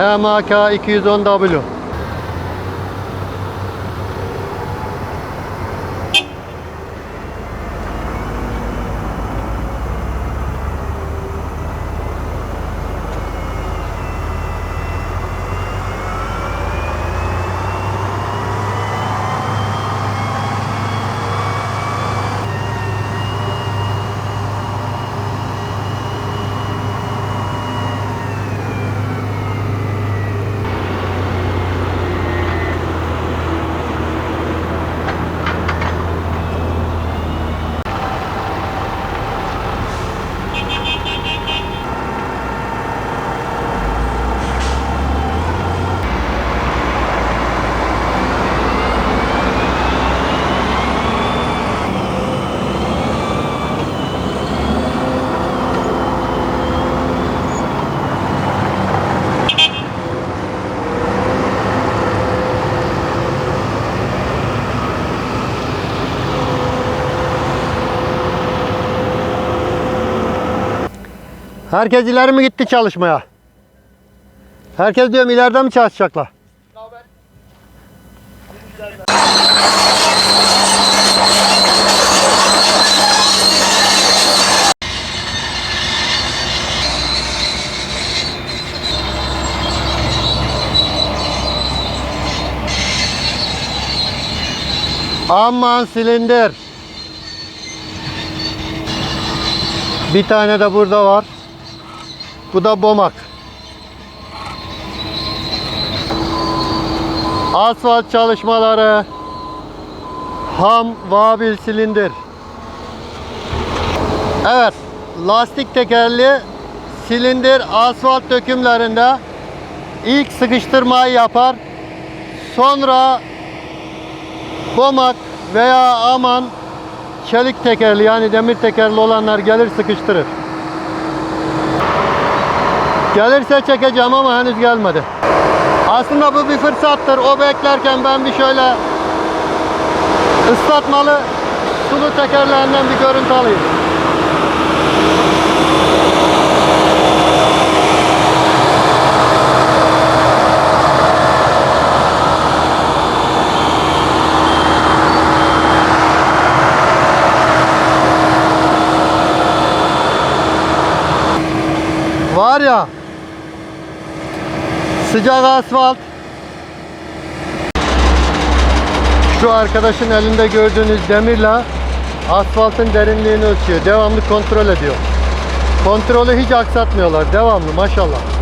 HMK 210W. Herkes ileri mi gitti çalışmaya? Herkes diyorum ileride mi çalışacaklar? Aman silindir. Bir tane de burada var. Bu da bomak. Asfalt çalışmaları. Ham vabil silindir. Evet. Lastik tekerli silindir asfalt dökümlerinde ilk sıkıştırmayı yapar. Sonra bomak veya aman çelik tekerli yani demir tekerli olanlar gelir sıkıştırır. Gelirse çekeceğim ama henüz gelmedi. Aslında bu bir fırsattır. O beklerken ben bir şöyle ıslatmalı sulu tekerlerinden bir görüntü alayım. Var ya sıcak asfalt şu arkadaşın elinde gördüğünüz demirle asfaltın derinliğini ölçüyor. Devamlı kontrol ediyor. Kontrolü hiç aksatmıyorlar. Devamlı maşallah.